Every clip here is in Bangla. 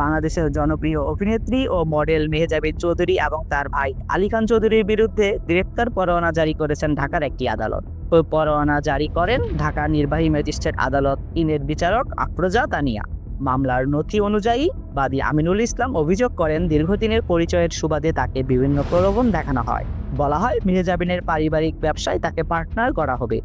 বাংলাদেশের জনপ্রিয় অভিনেত্রী ও মডেল মেহজাবিন চৌধুরী এবং তার ভাই আলী খান চৌধুরীর বিরুদ্ধে গ্রেফতার পরোয়ানা জারি করেছেন ঢাকার একটি আদালত। ওই পরোয়ানা জারি করেন ঢাকা নির্বাহী ম্যাজিস্ট্রেট আদালত ইনের বিচারক আফরোজা তানিয়া। মামলার নথি অনুযায়ী বাদী আমিনুল ইসলাম অভিযোগ করেন দীর্ঘদিনের পরিচয়ের সুবাদে তাকে বিভিন্ন প্রলোভন দেখানো হয়। বলা হয় মির্জাবিনের পারিবারিক ব্যবসায় তাকে পার্টনার করা হবে।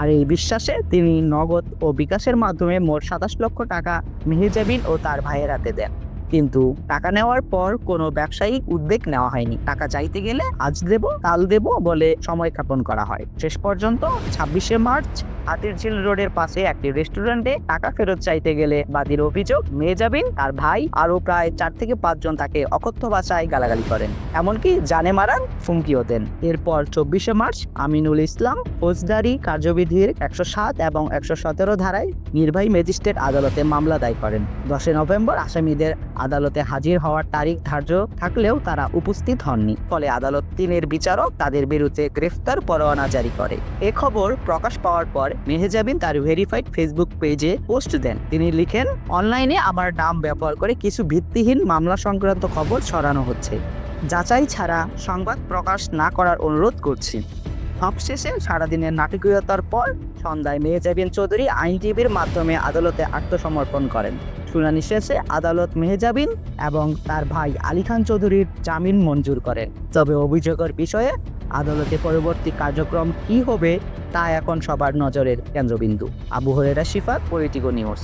আর এই বিশ্বাসে তিনি নগদ ও বিকাশের মাধ্যমে মোট সাতাশ লক্ষ টাকা মেহেজাবিন ও তার ভাইয়ের হাতে দেন। কিন্তু টাকা নেওয়ার পর কোনো ব্যবসায়িক উদ্বেগ নেওয়া হয়নি। টাকা চাইতে গেলে আজ দেব, কাল দেব বলে সময় ক্ষেপণ করা হয়। শেষ পর্যন্ত ছাব্বিশে মার্চ হাতিরঝিল রোডের পাশে একটি রেস্টুরেন্টে টাকা ফেরত চাইতে গেলে বাদীর অভিযোগ মেহজাবিন তার ভাই আরও প্রায় চার থেকে পাঁচজন তাকে অকথ্য ভাষায় গালাগালি করেন। এমনকি জানে মারান হুমকিও দেন। এরপর চব্বিশে মার্চ আমিনুল ইসলাম ফৌজদারি কার্যবিধির একশো সাত এবং একশো সতেরো ধারায় নির্বাহী ম্যাজিস্ট্রেট আদালতে মামলা দায় করেন। দশই নভেম্বর আসামিদের আদালতে হাজির হওয়ার তারিখ ধার্য থাকলেও তারা উপস্থিত হননি। ফলে আদালত তিনের বিচারক তাদের বিরুদ্ধে গ্রেফতার পরোয়ানা জারি করে। এ খবর প্রকাশ পাওয়ার পর মেহেজাবিন তার ভেরিফাইড ফেসবুক পেজে পোস্ট দেন। তিনি লিখেন অনলাইনে আমার নাম ব্যবহার করে কিছু ভিত্তিহীন মামলা সংক্রান্ত খবর ছড়ানো হচ্ছে। যাচাই ছাড়া সংবাদ প্রকাশ না করার অনুরোধ করছি। সবশেষে সারাদিনের নাটকীয়তার পর সন্ধ্যায় মেহজাবিন চৌধুরী আইনজীবীর মাধ্যমে আদালতে আত্মসমর্পণ করেন। শুনানি শেষে আদালত মেহজাবিন এবং তার ভাই আলী খান চৌধুরীর জামিন মঞ্জুর করেন। তবে অভিযোগের বিষয়ে আদালতে পরবর্তী কার্যক্রম কি হবে তা এখন সবার নজরের কেন্দ্রবিন্দু। Abu Horera Shifat, Politico news.